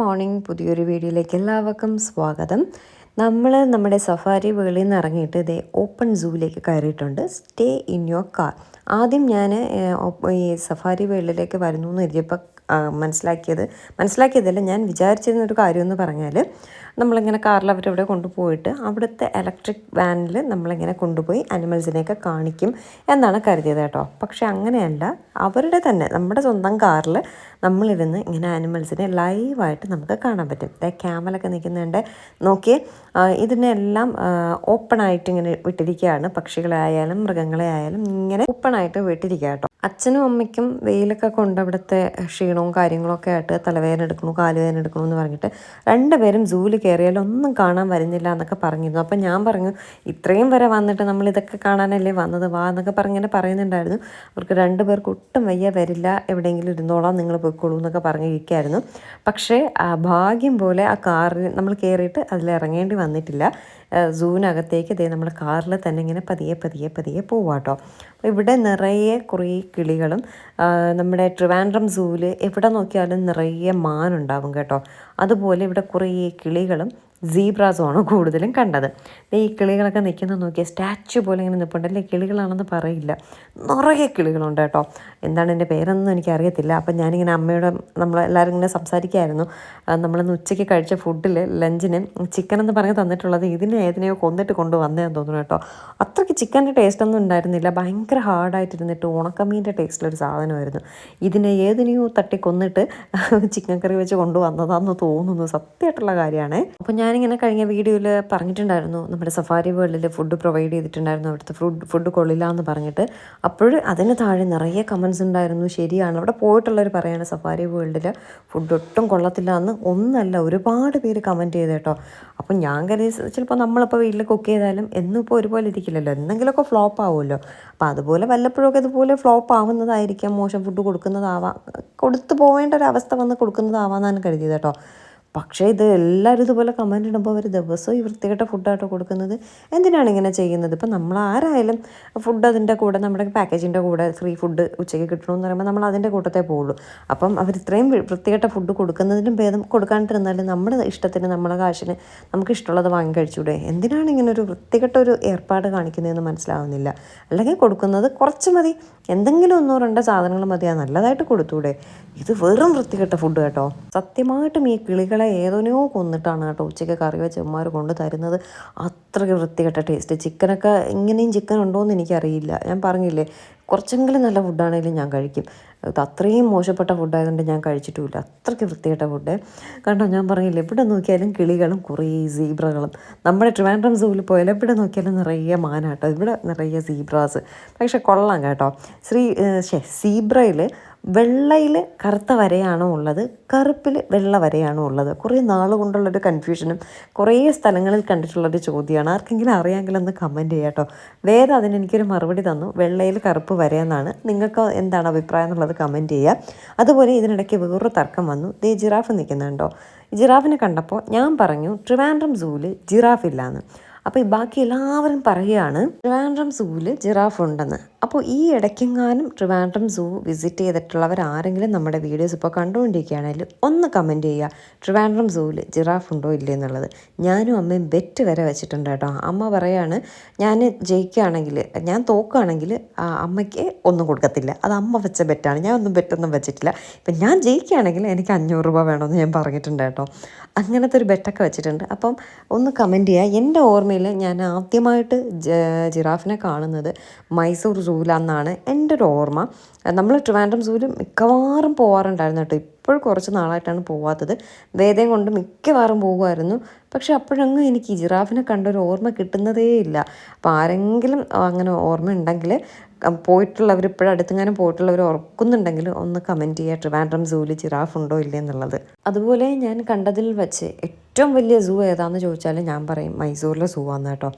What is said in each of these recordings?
Morning പുതിയൊരു വീഡിയോയിലേക്ക് എല്ലാവർക്കും സ്വാഗതം. നമ്മൾ നമ്മുടെ സഫാരി വേളിയിൽ നിന്ന് ഇറങ്ങിയിട്ട് ഇതേ ഓപ്പൺ സൂവിലേക്ക് കയറിയിട്ടുണ്ട്. സ്റ്റേ ഇൻ യുവർ കാർ ആദ്യം ഞാൻ ഈ സഫാരി വേളിലേക്ക് വരുന്നു എന്ന് എഴുതിയപ്പോൾ മനസ്സിലാക്കിയത് മനസ്സിലാക്കിയതല്ല ഞാൻ വിചാരിച്ചിരുന്ന ഒരു പറഞ്ഞാൽ നമ്മളിങ്ങനെ കാറിൽ അവരവിടെ കൊണ്ടുപോയിട്ട് അവിടുത്തെ ഇലക്ട്രിക് വാനിൽ നമ്മളിങ്ങനെ കൊണ്ടുപോയി അനിമൽസിനെയൊക്കെ കാണിക്കും എന്നാണ് കരുതിയത് കേട്ടോ. പക്ഷെ അങ്ങനെയല്ല അവരുടെ തന്നെ നമ്മുടെ സ്വന്തം കാറിൽ നമ്മളിരുന്ന് ഇങ്ങനെ ആനിമൽസിനെ ലൈവായിട്ട് നമുക്ക് കാണാൻ പറ്റും. ക്യാമലൊക്കെ നിൽക്കുന്നുണ്ട്. നോക്കി ഇതിനെല്ലാം ഓപ്പണായിട്ട് ഇങ്ങനെ വിട്ടിരിക്കുകയാണ്. പക്ഷികളെ ആയാലും മൃഗങ്ങളെ ആയാലും ഇങ്ങനെ ഓപ്പണായിട്ട് വിട്ടിരിക്കുക കേട്ടോ. അച്ഛനും അമ്മയ്ക്കും വെയിലൊക്കെ കൊണ്ട് അവിടുത്തെ ക്ഷീണവും കാര്യങ്ങളൊക്കെ ആയിട്ട് തലവേദന എടുക്കണു കാലുവേദന എടുക്കണു എന്ന് പറഞ്ഞിട്ട് രണ്ടുപേരും സൂവിൽ കയറിയാലും ഒന്നും കാണാൻ വരുന്നില്ല എന്നൊക്കെ പറഞ്ഞിരുന്നു. അപ്പം ഞാൻ പറഞ്ഞു ഇത്രയും വരെ വന്നിട്ട് നമ്മൾ ഇതൊക്കെ കാണാനല്ലേ വന്നത്? വാ എന്നൊക്കെ പറഞ്ഞിങ്ങനെ പറയുന്നുണ്ടായിരുന്നു. അവർക്ക് രണ്ട് പേർക്ക് ഒട്ടും വയ്യ വരില്ല എവിടെയെങ്കിലും ഇരുന്നോളാം നിങ്ങൾ പോയിക്കോളൂ എന്നൊക്കെ പറഞ്ഞിരിക്കുകയായിരുന്നു പക്ഷേ ഭാഗ്യം പോലെ ആ കാറിൽ നമ്മൾ കയറിയിട്ട് അതിൽ ഇറങ്ങേണ്ടി വന്നിട്ടില്ല. സൂവിനകത്തേക്ക് ഇതേ നമ്മൾ കാറിൽ തന്നെ ഇങ്ങനെ പതിയെ പതിയെ പതിയെ പോവാട്ടോ. അപ്പോൾ ഇവിടെ നിറയെ കുറേ കിളികളും നമ്മുടെ ട്രിവാൻഡ്രം സൂവിൽ എവിടെ നോക്കിയാലും നിറയെ മാനുണ്ടാവും കേട്ടോ. അതുപോലെ ഇവിടെ കുറേ കിളികളും സീബ്രാസുമാണ് കൂടുതലും കണ്ടത്. ഈ കിളികളൊക്കെ നിൽക്കുന്നത് നോക്കിയാൽ സ്റ്റാച്ചു പോലെ ഇങ്ങനെ നിൽപ്പുണ്ടല്ലേ കിളികളാണെന്ന് പറയില്ല. നിറയെ കിളികളുണ്ട് കേട്ടോ. എന്താണ് എന്റെ പേരൊന്നും എനിക്കറിയത്തില്ല. അപ്പം ഞാനിങ്ങനെ അമ്മയോട് നമ്മൾ എല്ലാവരും ഇങ്ങനെ സംസാരിക്കുമായിരുന്നു നമ്മളിന്ന് ഉച്ചയ്ക്ക് കഴിച്ച ഫുഡിൽ ലഞ്ചിന് ചിക്കൻ എന്ന് പറഞ്ഞ് തന്നിട്ടുള്ളത് ഇതിനെ ഏതിനെയോ കൊന്നിട്ട് കൊണ്ടുവന്നതെന്ന് തോന്നുന്നു കേട്ടോ. അത്രയ്ക്ക് ചിക്കന്റെ ടേസ്റ്റ് ഒന്നും ഉണ്ടായിരുന്നില്ല. ഭയങ്കര ഹാർഡായിട്ടിരുന്നിട്ട് ഉണക്കമീന്റെ ടേസ്റ്റിലൊരു സാധനമായിരുന്നു. ഇതിനെ ഏതിനെയോ തട്ടി കൊന്നിട്ട് ചിക്കൻ കറി വെച്ച് കൊണ്ടുവന്നതാന്ന് തോന്നുന്നു. സത്യമായിട്ടുള്ള കാര്യമാണ്. അപ്പോൾ ഞാനിങ്ങനെ കഴിഞ്ഞ വീഡിയോയിൽ പറഞ്ഞിട്ടുണ്ടായിരുന്നു നമ്മുടെ സഫാരി വേൾഡിൽ ഫുഡ് പ്രൊവൈഡ് ചെയ്തിട്ടുണ്ടായിരുന്നു അവിടുത്തെ ഫുഡ് ഫുഡ് കൊള്ളില്ല എന്ന് പറഞ്ഞിട്ട്. അപ്പോൾ അതിന് താഴെ നിറയെ കമൻസ് ഉണ്ടായിരുന്നു ശരിയാണ്. അവിടെ പോയിട്ടുള്ളവർ പറയാണ് സഫാരി വേൾഡിൽ ഫുഡ് ഒട്ടും കൊള്ളത്തില്ല എന്ന്. ഒന്നല്ല ഒരുപാട് പേര് കമന്റ് ചെയ്ത് കേട്ടോ. അപ്പം ഞാൻ കരുതി ചിലപ്പോൾ നമ്മളിപ്പോൾ വീട്ടിൽ കുക്ക് ചെയ്താലും എന്നും ഇപ്പോൾ ഒരുപോലെ ഇരിക്കില്ലല്ലോ. എന്തെങ്കിലുമൊക്കെ ഫ്ലോപ്പ് ആവുമല്ലോ. അപ്പോൾ അതുപോലെ വല്ലപ്പോഴൊക്കെ ഇതുപോലെ ഫ്ലോപ്പ് ആവുന്നതായിരിക്കാം മോശം ഫുഡ് കൊടുക്കുന്നതാവാം. കൊടുത്തു പോകേണ്ട ഒരു അവസ്ഥ വന്ന് കൊടുക്കുന്നതാവാന്നാണ് കരുതിയത് കേട്ടോ. പക്ഷേ ഇത് എല്ലാവരും ഇതുപോലെ കമന്റ് ഇടുമ്പോൾ അവർ ദിവസവും ഈ വൃത്തികെട്ട ഫുഡായിട്ട് കൊടുക്കുന്നത്. എന്തിനാണ് ഇങ്ങനെ ചെയ്യുന്നത്? ഇപ്പം നമ്മൾ ആരായാലും ഫുഡ് അതിന്റെ കൂടെ നമ്മുടെ പാക്കേജിന്റെ കൂടെ ഫ്രീ ഫുഡ് ഉച്ചയ്ക്ക് കിട്ടണമെന്ന് പറയുമ്പോൾ നമ്മൾ അതിന്റെ കൂട്ടത്തെ പോവുള്ളൂ. അപ്പം അവർ ഇത്രയും വൃത്തികെട്ട ഫുഡ് കൊടുക്കുന്നതിനും ഭേദം കൊടുക്കാണ്ടിരുന്നാലും നമ്മുടെ ഇഷ്ടത്തിന് നമ്മളെ കാശിന് നമുക്ക് ഇഷ്ടമുള്ളത് വാങ്ങി കഴിച്ചൂടെ? എന്തിനാണ് ഇങ്ങനെ ഒരു വൃത്തികെട്ട ഒരു ഏർപ്പാട് കാണിക്കുന്നതെന്ന് മനസ്സിലാവുന്നില്ല. അല്ലെങ്കിൽ കൊടുക്കുന്നത് കുറച്ച് മതി. എന്തെങ്കിലും ഒന്നോ രണ്ടോ സാധനങ്ങൾ മതി നല്ലതായിട്ട് കൊടുത്തൂടെ. ഇത് വെറും വൃത്തികെട്ട ഫുഡ് കേട്ടോ. സത്യമായിട്ടും ഈ കിളികളെ ഏതോനെയോ കൊന്നിട്ടാണ് കേട്ടോ ഉച്ചയ്ക്ക് കറി വെച്ച് ഉമ്മാർ കൊണ്ട് തരുന്നത്. അത്രയ്ക്ക് വൃത്തികെട്ട ടേസ്റ്റ് ചിക്കനൊക്കെ ഇങ്ങനെയും ചിക്കൻ ഉണ്ടോ എന്ന് എനിക്കറിയില്ല. ഞാൻ പറഞ്ഞില്ലേ കുറച്ചെങ്കിലും നല്ല ഫുഡാണെങ്കിലും ഞാൻ കഴിക്കും. അത് അത്രയും മോശപ്പെട്ട ഫുഡായതുകൊണ്ട് ഞാൻ കഴിച്ചിട്ടുമില്ല. അത്രയ്ക്ക് വൃത്തികെട്ട ഫുഡ് കണ്ടോ ഞാൻ പറഞ്ഞില്ലേ എവിടെ നോക്കിയാലും കിളികളും കുറേ സീബ്രകളും. നമ്മുടെ ട്രിവാൻഡ്രം സൂവിൽ പോയാലും എവിടെ നോക്കിയാലും നിറയെ മാനാട്ടോ. ഇവിടെ നിറയെ സീബ്രാസ്. പക്ഷേ കൊള്ളാം കേട്ടോ. ശ്രീ സീബ്രയിൽ വെള്ളയിൽ കറുത്ത വരയാണോ ഉള്ളത്? കറുപ്പിൽ വെള്ള വരയാണോ ഉള്ളത്? കുറേ നാൾ കൊണ്ടുള്ളൊരു കൺഫ്യൂഷനും കുറേ സ്ഥലങ്ങളിൽ കണ്ടിട്ടുള്ളൊരു ചോദ്യമാണ്. ആർക്കെങ്കിലും അറിയാമെങ്കിൽ ഒന്ന് കമന്റ് ചെയ്യാം കേട്ടോ വേദ എനിക്കൊരു മറുപടി തന്നു. വെള്ളയിൽ കറുപ്പ് വരയെന്നാണ്. നിങ്ങൾക്ക് എന്താണ് അഭിപ്രായം എന്നുള്ളത് കമന്റ് ചെയ്യുക അതുപോലെ ഇതിനിടയ്ക്ക് വേറൊരു തർക്കം വന്നു. ദേ ജിറാഫ് നിൽക്കുന്നുണ്ടോ ജിറാഫിനെ കണ്ടപ്പോൾ ഞാൻ പറഞ്ഞു ട്രിവാൻഡ്രം സൂവിൽ ജിറാഫ് ഇല്ലാന്ന്. അപ്പോൾ ഈ ബാക്കി എല്ലാവരും പറയുകയാണ് ട്രിവാൻഡ്രം സൂവിൽ ജിറാഫ് ഉണ്ടെന്ന്. അപ്പോൾ ഈ ഇടയ്ക്കെങ്ങാനും ട്രിവാൻഡ്രം സൂ വിസിറ്റ് ചെയ്തിട്ടുള്ളവർ ആരെങ്കിലും നമ്മുടെ വീഡിയോസ് ഇപ്പോൾ കണ്ടുകൊണ്ടിരിക്കുകയാണെങ്കിൽ ഒന്ന് കമന്റ് ചെയ്യുക. ട്രിവാൻഡ്രം സൂവിൽ ജിറാഫ് ഉണ്ടോ ഇല്ലേ എന്നുള്ളത്. ഞാനും അമ്മയും ബെറ്റ് വരെ വെച്ചിട്ടുണ്ട് കേട്ടോ. അമ്മ പറയാണ് ഞാൻ ജയിക്കുകയാണെങ്കിൽ ഞാൻ തോക്കുകയാണെങ്കിൽ അമ്മയ്ക്ക് ഒന്നും കൊടുക്കത്തില്ല. അത് അമ്മ വെച്ച ബെറ്റാണ്. ഞാൻ ഒന്നും ബെറ്റൊന്നും വെച്ചിട്ടില്ല. ഇപ്പം ഞാൻ ജയിക്കുകയാണെങ്കിൽ എനിക്ക് അഞ്ഞൂറ് രൂപ വേണമെന്ന് ഞാൻ പറഞ്ഞിട്ടുണ്ട് കേട്ടോ. അങ്ങനത്തെ ഒരു ബെറ്റൊക്കെ വെച്ചിട്ടുണ്ട്. അപ്പം ഒന്ന് കമന്റ് ചെയ്യുക. എന്റെ ഓർമ്മയിൽ ഞാൻ ആദ്യമായിട്ട് ജിറാഫിനെ കാണുന്നത് മൈസൂർ സൂവിലാന്നാണ് എന്റെ ഒരു ഓർമ്മ. നമ്മൾ ട്രിവാൻഡ്രം സൂവിൽ മിക്കവാറും പോവാറുണ്ടായിരുന്നു കേട്ടോ. ഇപ്പോഴും കുറച്ച് നാളായിട്ടാണ് പോവാത്തത്. വേദം കൊണ്ട് മിക്കവാറും പോകുമായിരുന്നു. പക്ഷെ അപ്പോഴങ്ങ് എനിക്ക് ജിറാഫിനെ കണ്ടൊരു ഓർമ്മ കിട്ടുന്നതേ ഇല്ല. അപ്പോൾ ആരെങ്കിലും അങ്ങനെ ഓർമ്മ ഉണ്ടെങ്കിൽ പോയിട്ടുള്ളവർ ഇപ്പോഴും അടുത്തെങ്ങാനും പോയിട്ടുള്ളവർ ഓർക്കുന്നുണ്ടെങ്കിൽ ഒന്ന് കമന്റ് ചെയ്യുക. ട്രിവാൻഡ്രം സൂവിൽ ജിറാഫ് ഉണ്ടോ ഇല്ലേ എന്നുള്ളത്. അതുപോലെ ഞാൻ കണ്ടതിൽ വെച്ച് ഏറ്റവും വലിയ സൂ ഏതാണെന്ന് ചോദിച്ചാൽ ഞാൻ പറയും മൈസൂരിലെ സൂ ആണ് കേട്ടോ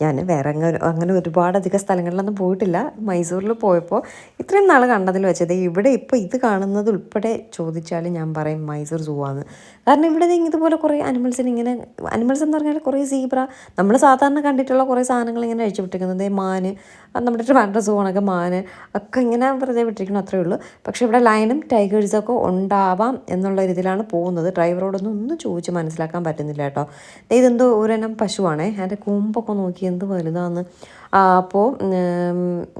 ഞാൻ വേറെ അങ്ങനെ അങ്ങനെ ഒരുപാട് അധികം സ്ഥലങ്ങളിലൊന്നും പോയിട്ടില്ല. മൈസൂരിൽ പോയപ്പോൾ ഇത്രയും നാൾ കണ്ടതിൽ വെച്ചത് ഇവിടെ ഇപ്പോൾ ഇത് കാണുന്നത് ഉൾപ്പെടെ ചോദിച്ചാൽ ഞാൻ പറയും മൈസൂർ സൂവാന്ന് കാരണം ഇവിടെ ഇതുപോലെ കുറേ അനിമൽസിന് ഇങ്ങനെ അനിമൽസ് എന്ന് പറഞ്ഞാൽ കുറേ സീബ്ര നമ്മൾ സാധാരണ കണ്ടിട്ടുള്ള കുറേ സാധനങ്ങൾ ഇങ്ങനെ അഴിച്ചു വിട്ടിരിക്കുന്നത് മാന് നമ്മുടെ ട്രിവാൻഡ്രം സൂ കണക്ക് മാന് ഒക്കെ ഇങ്ങനെ വെറുതെ വിട്ടിരിക്കണം അത്രേ ഉള്ളൂ. പക്ഷേ ഇവിടെ ലൈനും ടൈഗേഴ്സൊക്കെ ഉണ്ടാവാം എന്നുള്ള രീതിയിലാണ് പോകുന്നത്. ഡ്രൈവറോടൊന്നും ഒന്നും ചോദിച്ച് മനസ്സിലാക്കാൻ പറ്റുന്നില്ല കേട്ടോ. ഇതെന്തോ ഒരെണ്ണം പശുവാണേ. അതിന്റെ കൂമ്പൊക്കെ നോക്കി എന്ത് വലുതാന്ന്. അപ്പോൾ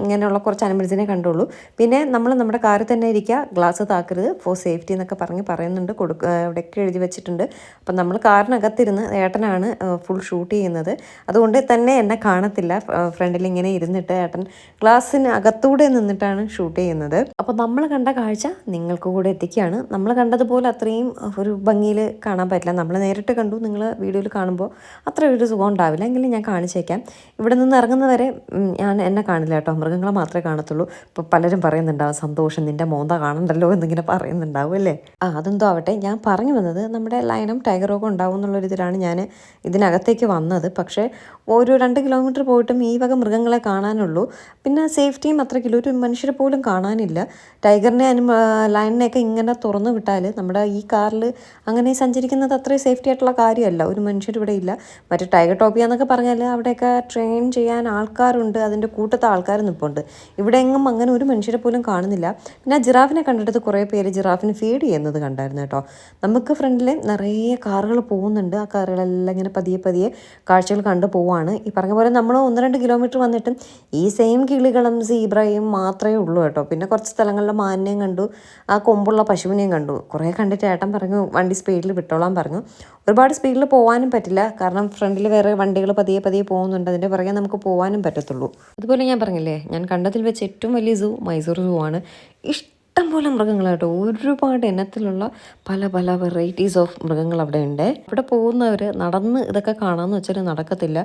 ഇങ്ങനെയുള്ള കുറച്ച് അനിമൽസിനെ കണ്ടുള്ളൂ. പിന്നെ നമ്മൾ നമ്മുടെ കാറിൽ തന്നെ ഇരിക്കുക ഗ്ലാസ് താക്കരുത് ഫോർ സേഫ്റ്റി എന്നൊക്കെ പറഞ്ഞ് പറയുന്നുണ്ട് കൊടുക്ക ഇവിടെയൊക്കെ എഴുതി വെച്ചിട്ടുണ്ട്. അപ്പം നമ്മൾ കാറിനകത്തിരുന്ന് ഏട്ടനാണ് ഫുൾ ഷൂട്ട് ചെയ്യുന്നത്. അതുകൊണ്ട് തന്നെ എന്നെ കാണത്തില്ല ഫ്രണ്ടിൽ ഇങ്ങനെ ഇരുന്നിട്ട് ഏട്ടൻ ഗ്ലാസ്സിന് അകത്തൂടെ നിന്നിട്ടാണ് ഷൂട്ട് ചെയ്യുന്നത്. അപ്പോൾ നമ്മൾ കണ്ട കാഴ്ച നിങ്ങൾക്ക് കൂടെ എത്തിക്കുകയാണ്. നമ്മൾ കണ്ടതുപോലെ അത്രയും ഒരു ഭംഗിയിൽ കാണാൻ പറ്റില്ല. നമ്മൾ നേരിട്ട് കണ്ടു നിങ്ങൾ വീഡിയോയിൽ കാണുമ്പോൾ അത്ര ഒരു സുഖം ഉണ്ടാവില്ല. എങ്കിലും ഞാൻ കാണിച്ചേക്കാം. ഇവിടെ നിന്ന് ഇറങ്ങുന്നവരെ ഉം, ഞാൻ എന്നെ കാണില്ല കേട്ടോ. മൃഗങ്ങളെ മാത്രമേ കാണത്തുള്ളൂ. ഇപ്പോൾ പലരും പറയുന്നുണ്ടാവും സന്തോഷം നിന്റെ മോന്ത കാണണ്ടല്ലോ എന്നിങ്ങനെ പറയുന്നുണ്ടാവും അല്ലേ? ആ അതെന്തോ ആവട്ടെ. ഞാൻ പറഞ്ഞു വന്നത് നമ്മുടെ ലൈനും ടൈഗറും ഒക്കെ ഉണ്ടാവും എന്നുള്ളൊരിതിലാണ് ഞാൻ ഇതിനകത്തേക്ക് വന്നത്. പക്ഷേ ഒരു രണ്ട് കിലോമീറ്റർ പോയിട്ടും ഈ വക മൃഗങ്ങളെ കാണാനുള്ളൂ. പിന്നെ സേഫ്റ്റിയും അത്രയ്ക്കില്ല. കിലോ ഒരു മനുഷ്യരെ പോലും കാണാനില്ല. ടൈഗറിനെ അനു ലൈനിനെയൊക്കെ ഇങ്ങനെ തുറന്നു വിട്ടാൽ നമ്മുടെ ഈ കാറിൽ അങ്ങനെ സഞ്ചരിക്കുന്നത് അത്രയും സേഫ്റ്റി ആയിട്ടുള്ള കാര്യമല്ല. ഒരു മനുഷ്യർ ഇവിടെ ഇല്ല. മറ്റേ ടൈഗർ ടോപ്പിയ എന്നൊക്കെ പറഞ്ഞാൽ അവിടെയൊക്കെ ട്രെയിൻ ചെയ്യാൻ ആൾക്കാരുണ്ട് അതിന്റെ കൂട്ടത്തെ ആൾക്കാർ നിൽപ്പുണ്ട് ഇവിടെ എങ്ങും അങ്ങനെ ഒരു മനുഷ്യരെ പോലും കാണുന്നില്ല. പിന്നെ ആ ജിറാഫിനെ കണ്ടിടത്ത് കുറേ പേര് ജിറാഫിന് ഫീഡ് ചെയ്യുന്നത് കണ്ടായിരുന്നു കേട്ടോ. നമുക്ക് ഫ്രണ്ടിൽ നിറയെ കാറുകൾ പോകുന്നുണ്ട്. ആ കാറുകളെല്ലാം ഇങ്ങനെ പതിയെ പതിയെ കാഴ്ചകൾ കണ്ടു പോവാണ്. ഈ പറഞ്ഞ പോലെ നമ്മൾ ഒന്ന് രണ്ട് കിലോമീറ്റർ വന്നിട്ടും ഈ സെയിം കിളികളും സീബ്രയും മാത്രമേ ഉള്ളൂ കേട്ടോ. പിന്നെ കുറച്ച് സ്ഥലങ്ങളിലെ മാനിനെയും കണ്ടു ആ കൊമ്പുള്ള പശുവിനെയും കണ്ടു. കുറേ കണ്ടിട്ട് ഏട്ടൻ പറഞ്ഞു വണ്ടി സ്പീഡിൽ വിട്ടോളാൻ പറഞ്ഞു. ഒരുപാട് സ്പീഡിൽ പോകാനും പറ്റില്ല. കാരണം ഫ്രണ്ടിൽ വേറെ വണ്ടികൾ പതിയെ പതിയെ പോകുന്നുണ്ട്. അതിന്റെ പുറകെ നമുക്ക് പോകാനും പറ്റത്തുള്ളൂ. അതുപോലെ ഞാൻ പറഞ്ഞില്ലേ ഞാൻ കണ്ടതിൽ വെച്ച് ഏറ്റവും വലിയ സൂ മൈസൂർ സൂ ആണ് ഇഷ്ടം പോലെ മൃഗങ്ങളാട്ടോ ഒരുപാട് ഇനത്തിലുള്ള പല പല വെറൈറ്റീസ് ഓഫ് മൃഗങ്ങൾ അവിടെ ഉണ്ട് അവിടെ പോകുന്നവർ നടന്ന് ഇതൊക്കെ കാണാമെന്ന് വെച്ചാൽ നടക്കത്തില്ല.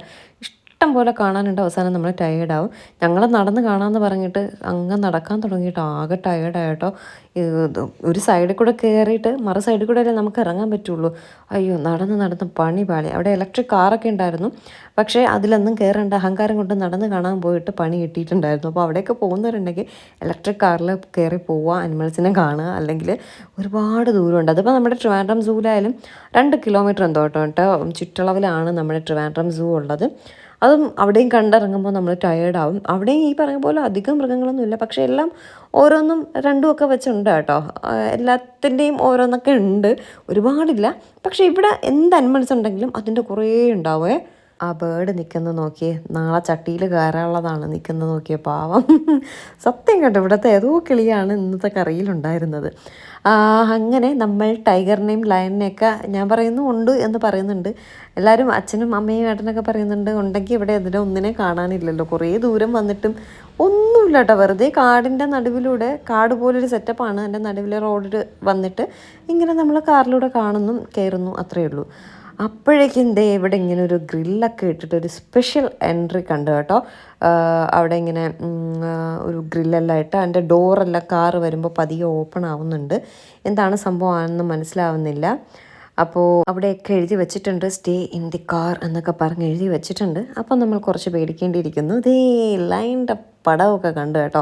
ഇഷ്ടം പോലെ കാണാനുണ്ട്. അവസാനം നമ്മൾ ടയേർഡാവും ഞങ്ങൾ നടന്ന് കാണാമെന്ന് പറഞ്ഞിട്ട് അങ്ങ് നടക്കാൻ തുടങ്ങിയിട്ടോ ആകെ ടയേർഡായിട്ടോ ഒരു സൈഡിൽ കൂടെ കയറിയിട്ട് മറു സൈഡിൽ കൂടെ അല്ലേ നമുക്ക് ഇറങ്ങാൻ പറ്റുള്ളൂ. അയ്യോ നടന്ന് നടന്ന് പണി പാളി. അവിടെ ഇലക്ട്രിക് കാറൊക്കെ ഉണ്ടായിരുന്നു. പക്ഷേ അതിലൊന്നും കയറേണ്ട അഹങ്കാരം കൊണ്ട് നടന്ന് കാണാൻ പോയിട്ട് പണി കിട്ടിയിട്ടുണ്ടായിരുന്നു. അപ്പോൾ അവിടെയൊക്കെ പോകുന്നവരുണ്ടെങ്കിൽ ഇലക്ട്രിക് കാറിൽ കയറി പോവുക അനിമൽസിനെ കാണുക. അല്ലെങ്കിൽ ഒരുപാട് ദൂരമുണ്ട്. അതിപ്പോൾ നമ്മുടെ ട്രിവാൻഡ്രം സൂവിലായാലും രണ്ട് കിലോമീറ്റർ എന്തോട്ടോ കേട്ടോ ചുറ്റളവിലാണ് നമ്മുടെ ട്രിവാൻഡ്രം സൂ ഉള്ളത്. അതും അവിടെയും കണ്ടിറങ്ങുമ്പോൾ നമ്മൾ ടയേർഡാവും അവിടെയും ഈ പറഞ്ഞ പോലെ അധികം മൃഗങ്ങളൊന്നുമില്ല പക്ഷേ എല്ലാം ഓരോന്നും രണ്ടും ഒക്കെ വെച്ചുണ്ട് കേട്ടോ. എല്ലാത്തിന്റെയും ഓരോന്നൊക്കെ ഉണ്ട്. ഒരുപാടില്ല. പക്ഷേ ഇവിടെ എന്ത് അനിമൽസ് ഉണ്ടെങ്കിലും അതിന്റെ കുറേ ഉണ്ടാവേ ആ ബേർഡ് നിൽക്കുന്നത് നോക്കിയേ നാളെ ചട്ടിയിൽ കയറാനുള്ളതാണ് നിൽക്കുന്നത് നോക്കിയേ പാവം. സത്യം കേട്ടോ ഇവിടുത്തെ ഏതോ കിളിയാണ് ഇന്നത്തെ കറിയിലുണ്ടായിരുന്നത് അങ്ങനെ നമ്മൾ ടൈഗറിനെയും ലയണിനെയൊക്കെ ഞാൻ പറയുന്നു ഉണ്ട് എന്ന് പറയുന്നുണ്ട്. എല്ലാവരും അച്ഛനും അമ്മയും ഏട്ടനൊക്കെ പറയുന്നുണ്ട് ഉണ്ടെങ്കിൽ ഇവിടെ ഇതിനെ ഒന്നിനെ കാണാനില്ലല്ലോ. കുറേ ദൂരം വന്നിട്ടും ഒന്നുമില്ല കേട്ടോ. വെറുതെ കാടിന്റെ നടുവിലൂടെ കാട് പോലൊരു സെറ്റപ്പാണ് എന്റെ നടുവിലെ റോഡിൽ വന്നിട്ട് ഇങ്ങനെ നമ്മൾ കാറിലൂടെ കാണുന്നു കയറുന്നു അത്രയേ ഉള്ളൂ. അപ്പോഴേക്കും ദേ ഇവിടെ ഇങ്ങനെ ഒരു ഗ്രില്ലൊക്കെ ഇട്ടിട്ട് ഒരു സ്പെഷ്യൽ എൻട്രി കണ്ടു കേട്ടോ. അവിടെ ഇങ്ങനെ ഒരു ഗ്രില്ലെല്ലാം ഇട്ട് അതിന്റെ ഡോറെല്ലാം കാറ് വരുമ്പോൾ പതിയെ ഓപ്പൺ ആവുന്നുണ്ട്. എന്താണ് സംഭവമാണെന്ന് മനസ്സിലാവുന്നില്ല. അപ്പോൾ അവിടെയൊക്കെ എഴുതി വെച്ചിട്ടുണ്ട് സ്റ്റേ ഇൻ ദി കാർ എന്നൊക്കെ പറഞ്ഞ് എഴുതി വെച്ചിട്ടുണ്ട്. അപ്പോൾ നമ്മൾ കുറച്ച് പേടിക്കേണ്ടിയിരിക്കുന്നു. ഇതേ ലൈന്റെ പടമൊക്കെ കണ്ടു കേട്ടോ.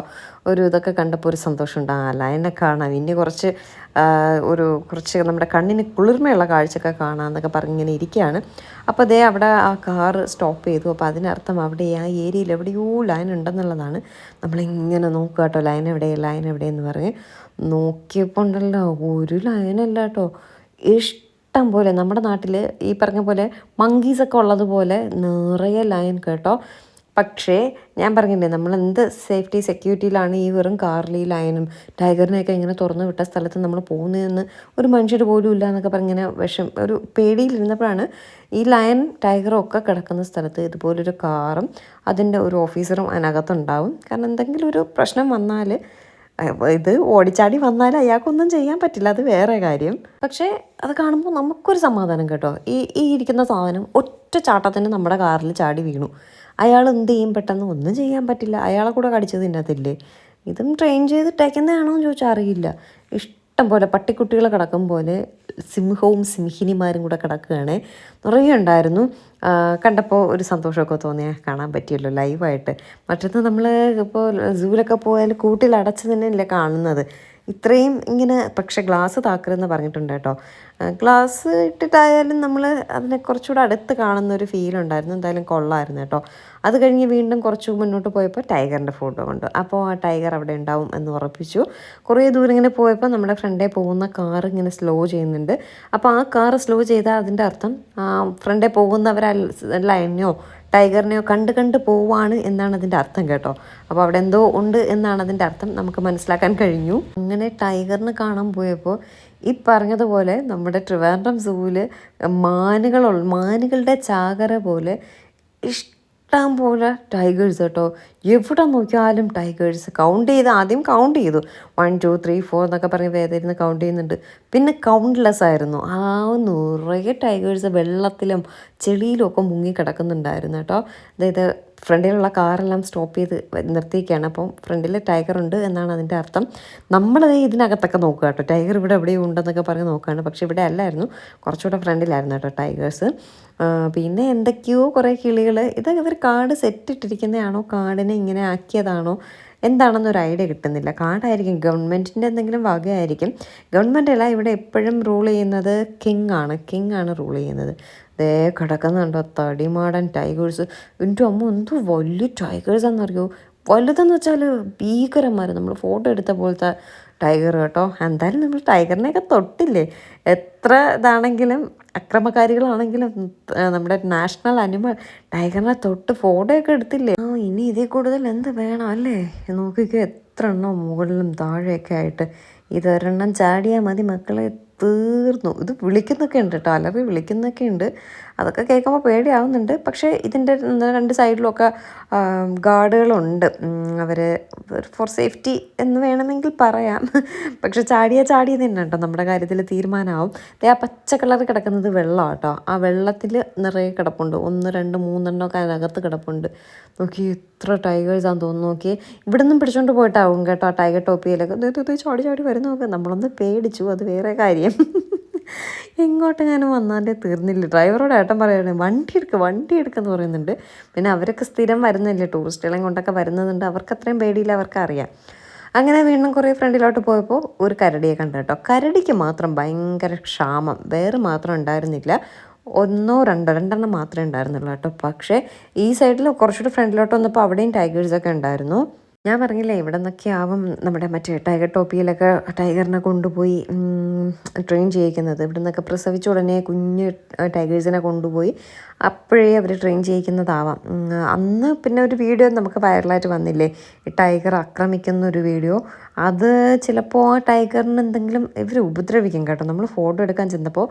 ഒരു ഇതൊക്കെ കണ്ടപ്പോൾ ഒരു സന്തോഷമുണ്ട് ആ ലൈനെ കാണാം ഇനി കുറച്ച് ഒരു കുറച്ച് നമ്മുടെ കണ്ണിന് കുളിർമയുള്ള കാഴ്ചയൊക്കെ കാണാമെന്നൊക്കെ പറഞ്ഞ് ഇങ്ങനെ ഇരിക്കുകയാണ്. അപ്പോൾ അതേ അവിടെ ആ കാർ സ്റ്റോപ്പ് ചെയ്തു. അപ്പോൾ അതിനർത്ഥം അവിടെ ആ ഏരിയയിൽ എവിടെയോ ലൈൻ ഉണ്ടെന്നുള്ളതാണ്. നമ്മളിങ്ങനെ നോക്കുക കേട്ടോ ലൈൻ എവിടെ ലൈൻ എവിടെയെന്ന് പറഞ്ഞ്. നോക്കിയപ്പോൾ ഉണ്ടല്ലോ ഒരു ലൈനല്ല കേട്ടോ. ഇഷ്ടം പോലെ നമ്മുടെ നാട്ടിൽ ഈ പറഞ്ഞ പോലെ മങ്കീസൊക്കെ ഉള്ളതുപോലെ നിറയെ ലൈൻ കേട്ടോ. പക്ഷേ ഞാൻ പറഞ്ഞില്ലേ നമ്മൾ എന്ത് സേഫ്റ്റി സെക്യൂരിറ്റിയിലാണ് ഈ വെറും കാറിൽ ഈ ലയനും ടൈഗറിനെയൊക്കെ ഇങ്ങനെ തുറന്നു വിട്ട സ്ഥലത്ത് നമ്മൾ പോകുന്നതെന്ന് ഒരു മനുഷ്യർ പോലും ഇല്ല എന്നൊക്കെ പറഞ്ഞിങ്ങനെ വിഷം ഒരു പേടിയിലിരുന്നപ്പോഴാണ് ഈ ലയൻ ടൈഗറും ഒക്കെ കിടക്കുന്ന സ്ഥലത്ത് ഇതുപോലൊരു കാറും അതിന്റെ ഒരു ഓഫീസറും അതിനകത്തുണ്ടാവും. കാരണം എന്തെങ്കിലും ഒരു പ്രശ്നം വന്നാൽ ഇത് ഓടിച്ചാടി വന്നാൽ അയാൾക്കൊന്നും ചെയ്യാൻ പറ്റില്ല. അത് വേറെ കാര്യം. പക്ഷേ അത് കാണുമ്പോൾ നമുക്കൊരു സമാധാനം കേട്ടോ. ഈ ഈ ഇരിക്കുന്ന സാധനം ഒറ്റ ചാട്ടത്തിന് നമ്മുടെ കാറിൽ ചാടി വീണു. അയാൾ എന്ത് ചെയ്യും? പെട്ടെന്ന് ഒന്നും ചെയ്യാൻ പറ്റില്ല. അയാളെ കൂടെ കടിച്ചത് ഇതിനകത്തില്ലേ? ഇതും ട്രെയിൻ ചെയ്തിട്ടേക്കുന്നതാണോ എന്ന് ചോദിച്ചാൽ അറിയില്ല. ഇഷ്ടം ഇഷ്ടം പോലെ പട്ടിക്കുട്ടികൾ കിടക്കും പോലെ സിംഹവും സിംഹിനിമാരും കൂടെ കിടക്കുകയാണ്. നിറയെ ഉണ്ടായിരുന്നു. കണ്ടപ്പോൾ ഒരു സന്തോഷമൊക്കെ തോന്നിയാൽ കാണാൻ പറ്റിയല്ലോ ലൈവായിട്ട് മറ്റൊന്ന് നമ്മൾ ഇപ്പോൾ സൂവിലൊക്കെ പോയാൽ കൂട്ടിലടച്ച് തന്നെയല്ലേ കാണുന്നത്. ഇത്രയും ഇങ്ങനെ പക്ഷേ ഗ്ലാസ് താക്കരുതെന്ന് പറഞ്ഞിട്ടുണ്ട് കേട്ടോ. ഗ്ലാസ് ഇട്ടിട്ടായാലും നമ്മൾ അതിനെ കുറച്ചുകൂടെ അടുത്ത് കാണുന്ന ഒരു ഫീൽ ഉണ്ടായിരുന്നു. എന്തായാലും കൊള്ളായിരുന്നു കേട്ടോ. അത് കഴിഞ്ഞ് വീണ്ടും കുറച്ച് മുന്നോട്ട് പോയപ്പോൾ ടൈഗറിന്റെ ഫോട്ടോ കണ്ടു. അപ്പോൾ ആ ടൈഗർ അവിടെ ഉണ്ടാവും എന്ന് ഉറപ്പിച്ചു. കുറേ ദൂരം ഇങ്ങനെ പോയപ്പോൾ നമ്മുടെ ഫ്രണ്ടേ പോകുന്ന കാർ ഇങ്ങനെ സ്ലോ ചെയ്യുന്നുണ്ട്. അപ്പോൾ ആ കാർ സ്ലോ ചെയ്താൽ അതിന്റെ അർത്ഥം ആ ഫ്രണ്ടേ പോകുന്നവരല്ല എന്നെയോ ടൈഗറിനെയോ കണ്ട് കണ്ട് പോവാണ് എന്നാണ് അതിന്റെ അർത്ഥം കേട്ടോ. അപ്പോൾ അവിടെ എന്തോ ഉണ്ട് എന്നാണ് അതിന്റെ അർത്ഥം നമുക്ക് മനസ്സിലാക്കാൻ കഴിഞ്ഞു. അങ്ങനെ ടൈഗറിനെ കാണാൻ പോയപ്പോൾ ഈ പറഞ്ഞതുപോലെ നമ്മുടെ ട്രിവാൻഡ്രം സൂവിൽ മാനുകളുള്ള മാനുകളുടെ ചാകര പോലെ ഇഷ്ടം പോലെ ടൈഗേഴ്സ് കേട്ടോ എവിടെ നോക്കിയാലും ടൈഗേഴ്സ് കൗണ്ട് ചെയ്ത് ആദ്യം കൗണ്ട് ചെയ്തു. വൺ ടു ത്രീ ഫോർ എന്നൊക്കെ പറഞ്ഞ് വേദയിരുന്ന് കൗണ്ട് ചെയ്യുന്നുണ്ട്. പിന്നെ കൗണ്ട്ലെസ് ആയിരുന്നു. ആ നിറയെ ടൈഗേഴ്സ് വെള്ളത്തിലും ചെളിയിലും ഒക്കെ മുങ്ങി കിടക്കുന്നുണ്ടായിരുന്നു കേട്ടോ അതായത് ഫ്രണ്ടിലുള്ള കാറെല്ലാം സ്റ്റോപ്പ് ചെയ്ത് നിർത്തിയിരിക്കുകയാണ്. അപ്പം ഫ്രണ്ടിൽ ടൈഗർ ഉണ്ട് എന്നാണ് അതിന്റെ അർത്ഥം. നമ്മളത് ഇതിനകത്തൊക്കെ നോക്കുക കേട്ടോ. ടൈഗർ ഇവിടെ എവിടെയും ഉണ്ടെന്നൊക്കെ പറഞ്ഞ് നോക്കുകയാണ്. പക്ഷേ ഇവിടെ അല്ലായിരുന്നു. കുറച്ചുകൂടെ ഫ്രണ്ടിലായിരുന്നു കേട്ടോ ടൈഗേഴ്സ്. പിന്നെ എന്തൊക്കെയോ കുറേ കിളികൾ. ഇത് ഇവർ കാട് സെറ്റ് ഇട്ടിരിക്കുന്നതാണോ കാടിനെ ഇങ്ങനെ ആക്കിയതാണോ? എന്താണെന്നൊരു ഐഡിയ കിട്ടുന്നില്ല. കാടായിരിക്കും. ഗവൺമെന്റിന്റെ എന്തെങ്കിലും വകയായിരിക്കും. ഗവൺമെന്റ് അല്ല ഇവിടെ എപ്പോഴും റൂൾ ചെയ്യുന്നത് കിങ് ആണ് കിങ് ആണ് റൂൾ ചെയ്യുന്നത്. ദേ കിടക്കുന്നുണ്ടോ? തടിമാടൻ ടൈഗേഴ്സ് എന്റെ അമ്മ എന്ത് വലിയ ടൈഗേഴ്സ് ആണെന്നറിയോ? വലുതെന്ന് വെച്ചാൽ ഭീകരന്മാർ നമ്മൾ ഫോട്ടോ എടുത്ത പോലത്തെ ടൈഗർ കേട്ടോ. എന്തായാലും നമ്മൾ ടൈഗറിനെയൊക്കെ തൊട്ടില്ലേ? എത്ര ഇതാണെങ്കിലും അക്രമകാരികളാണെങ്കിലും നമ്മുടെ നാഷണൽ അനിമൽ ടൈഗറിനെ തൊട്ട് ഫോട്ടോ ഒക്കെ എടുത്തില്ലേ? ആ ഇനി ഇതിൽ കൂടുതൽ എന്ത് വേണം അല്ലേ? നോക്കിക്കോ എത്ര എണ്ണം മുകളിലും താഴെയൊക്കെ ആയിട്ട് ഇതൊരെണ്ണം ചാടിയാൽ മതി മക്കളെ. തീർന്നു. ഇത് വിളിക്കുന്നൊക്കെ ഉണ്ട് കേട്ടോ. അലറി വിളിക്കുന്നൊക്കെ ഉണ്ട് അതൊക്കെ കേൾക്കുമ്പോൾ പേടിയാവുന്നുണ്ട്. പക്ഷേ ഇതിന്റെ രണ്ട് സൈഡിലൊക്കെ ഗാർഡുകളുണ്ട്. അവർ ഫോർ സേഫ്റ്റി എന്ന് വേണമെങ്കിൽ പറയാം. പക്ഷെ ചാടിയ ചാടി തന്നെ കേട്ടോ നമ്മുടെ കാര്യത്തിൽ തീരുമാനമാവും ആ പച്ച കളർ കിടക്കുന്നത് വെള്ളമാണ് കേട്ടോ ആ വെള്ളത്തിൽ നിറയെ കിടപ്പുണ്ട്. ഒന്ന് രണ്ട് മൂന്നെണ്ണമൊക്കെ അതിനകത്ത് കിടപ്പുണ്ട്. നോക്കി എത്ര ടൈഗേഴ്സാന്ന് തോന്നുന്നു. നോക്കി ഇവിടെ നിന്നും പിടിച്ചോണ്ട് പോയിട്ടാവും കേട്ടോ ടൈഗർ ടോപ്പിയിലൊക്കെ. ചാടി ചാടി വരുന്ന നോക്ക് നമ്മളൊന്ന് പേടിച്ചു. അത് വേറെ കാര്യം. എങ്ങോട്ടെങ്ങാനും വന്നാലേ തീർന്നില്ല. ഡ്രൈവറോട് ഏട്ടൻ പറയണേ വണ്ടി എടുക്കുക വണ്ടി എടുക്കെന്ന് പറയുന്നുണ്ട്. പിന്നെ അവരൊക്കെ സ്ഥിരം വരുന്നില്ല ടൂറിസ്റ്റുകളെയും കൊണ്ടൊക്കെ വരുന്നതുണ്ട്. അവർക്ക് അത്രയും പേടിയില്ല അവർക്ക് അറിയാം അങ്ങനെ വീണ്ടും കുറേ ഫ്രണ്ടിലോട്ട് പോയപ്പോൾ ഒരു കരടിയെ കണ്ടു കേട്ടോ. കരടിക്ക് മാത്രം ഭയങ്കര ക്ഷാമം. വേറെ മാത്രം ഉണ്ടായിരുന്നില്ല. ഒന്നോ രണ്ടോ രണ്ടെണ്ണം മാത്രമേ ഉണ്ടായിരുന്നുള്ളൂ കേട്ടോ. പക്ഷേ ഈ സൈഡിൽ കുറച്ചുകൂടി ഫ്രണ്ടിലോട്ട് വന്നപ്പോൾ അവിടെയും ടൈഗേഴ്സൊക്കെ ഉണ്ടായിരുന്നു. ഞാൻ പറഞ്ഞില്ലേ ഇവിടെ നിന്നൊക്കെ ആവും നമ്മുടെ മറ്റേ ടൈഗർ ടോപ്പിയിലൊക്കെ ടൈഗറിനെ കൊണ്ടുപോയി ട്രെയിൻ ചെയ്യിക്കുന്നത്. ഇവിടെ നിന്നൊക്കെ പ്രസവിച്ച ഉടനെ കുഞ്ഞ് ടൈഗേഴ്സിനെ കൊണ്ടുപോയി അപ്പോഴേ അവർ ട്രെയിൻ ചെയ്യിക്കുന്നതാവാം. അന്ന് പിന്നെ ഒരു വീഡിയോ നമുക്ക് വൈറലായിട്ട് വന്നില്ലേ ഈ ടൈഗർ ആക്രമിക്കുന്ന ഒരു വീഡിയോ അത് ചിലപ്പോൾ ആ ടൈഗറിന് എന്തെങ്കിലും ഇവർ ഉപദ്രവിക്കും കേട്ടോ. നമ്മൾ ഫോട്ടോ എടുക്കാൻ ചെന്നപ്പോൾ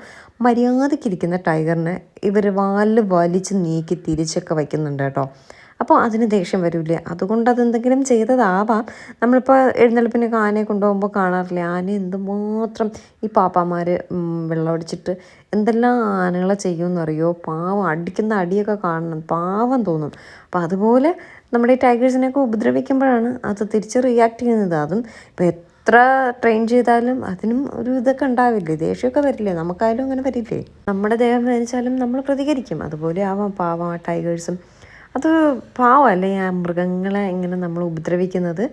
മര്യാദയ്ക്കിരിക്കുന്ന ടൈഗറിനെ ഇവർ വാൽ വലിച്ച് നീക്കി തിരിച്ചൊക്കെ വയ്ക്കുന്നുണ്ട് കേട്ടോ. അപ്പോൾ അതിന് ദേഷ്യം വരില്ല? അതുകൊണ്ട് അതെന്തെങ്കിലും ചെയ്തതാവാം. നമ്മളിപ്പോൾ എഴുന്നള്ളിപ്പിനൊക്കെ ആനയെ കൊണ്ടുപോകുമ്പോൾ കാണാറില്ലേ? ആന എന്തുമാത്രം ഈ പാപ്പാമാർ വെള്ളമടിച്ചിട്ട് എന്തെല്ലാം ആനകളെ ചെയ്യുമെന്നറിയോ? പാവം അടിക്കുന്ന അടിയൊക്കെ കാണണം. പാവം തോന്നും. അപ്പോൾ അതുപോലെ നമ്മുടെ ഈ ടൈഗേഴ്സിനെയൊക്കെ ഉപദ്രവിക്കുമ്പോഴാണ് അത് തിരിച്ച് റിയാക്ട് ചെയ്യുന്നത്. അതും ഇപ്പോൾ എത്ര ട്രെയിൻ ചെയ്താലും അതിനും ഒരു ഇതൊക്കെ ഉണ്ടാവില്ലേ? ദേഷ്യമൊക്കെ വരില്ലേ? നമുക്കായാലും അങ്ങനെ വരില്ലേ? നമ്മുടെ ദേഹം വേദിച്ചാലും നമ്മൾ പ്രതികരിക്കും. അതുപോലെ ആവാം പാവം ആ ടൈഗേഴ്സും. അത് പാവമല്ലേ ആ മൃഗങ്ങളെ ഇങ്ങനെ നമ്മൾ ഉപദ്രവിക്കുന്നത്?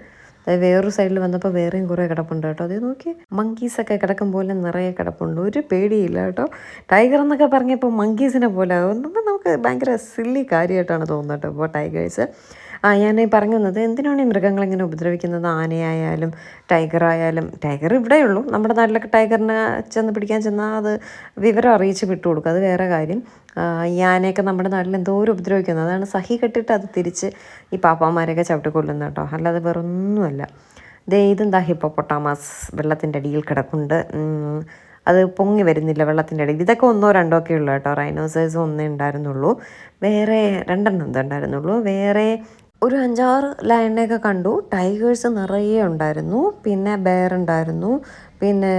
വേറൊരു സൈഡിൽ വന്നപ്പോൾ വേറെയും കുറേ കിടപ്പുണ്ട് കേട്ടോ. അത് നോക്കി മങ്കീസൊക്കെ കിടക്കും പോലെ നിറയെ കിടപ്പുണ്ട്. ഒരു പേടിയില്ല കേട്ടോ. ടൈഗർ എന്നൊക്കെ പറഞ്ഞപ്പോൾ മങ്കീസിനെ പോലെ അതുകൊണ്ട് നമുക്ക് ഭയങ്കര സില്ലി കാര്യമായിട്ടാണ് തോന്നുന്നത് കേട്ടോ. ഇപ്പോൾ ടൈഗേഴ്സ് ഞാൻ പറഞ്ഞു വന്നത് എന്തിനാണ് ഈ മൃഗങ്ങളിങ്ങനെ ഉപദ്രവിക്കുന്നത്? ആനയായാലും ടൈഗർ ആയാലും ടൈഗർ ഇവിടെയുള്ളൂ നമ്മുടെ നാട്ടിലൊക്കെ ടൈഗറിനെ ചെന്ന് പിടിക്കാൻ ചെന്നാൽ അത് വിവരം അറിയിച്ച് വിട്ടു കൊടുക്കും. അത് വേറെ കാര്യം. ഈ ആനയൊക്കെ നമ്മുടെ നാട്ടിൽ എന്തോരം ഉപദ്രവിക്കുന്നത് അതാണ് സഹി കെട്ടിട്ട് അത് തിരിച്ച് ഈ പാപ്പാമാരെയൊക്കെ ചവിട്ടിക്കൊല്ലുന്നത് കേട്ടോ. അല്ലാതെ വേറൊന്നുമല്ല. ദേ ഇതെന്താ ഹിപ്പോപ്പൊട്ടാമാസ് വെള്ളത്തിന്റെ അടിയിൽ കിടക്കുന്നുണ്ട് അത് പൊങ്ങി വരുന്നില്ല വെള്ളത്തിന്റെ അടിയിൽ. ഇതൊക്കെ ഒന്നോ രണ്ടോ ഒക്കെ ഉള്ളൂ കേട്ടോ. റൈനോസേഴ്സ് ഒന്നേ ഉണ്ടായിരുന്നുള്ളൂ. വേറെ രണ്ടെണ്ണം ഉണ്ടായിരുന്നുള്ളൂ. വേറെ ഒരു അഞ്ചാറ് ലയണിനെയൊക്കെ കണ്ടു. ടൈഗേഴ്സ് നിറയെ ഉണ്ടായിരുന്നു. പിന്നെ ബെയർ ഉണ്ടായിരുന്നു. പിന്നെ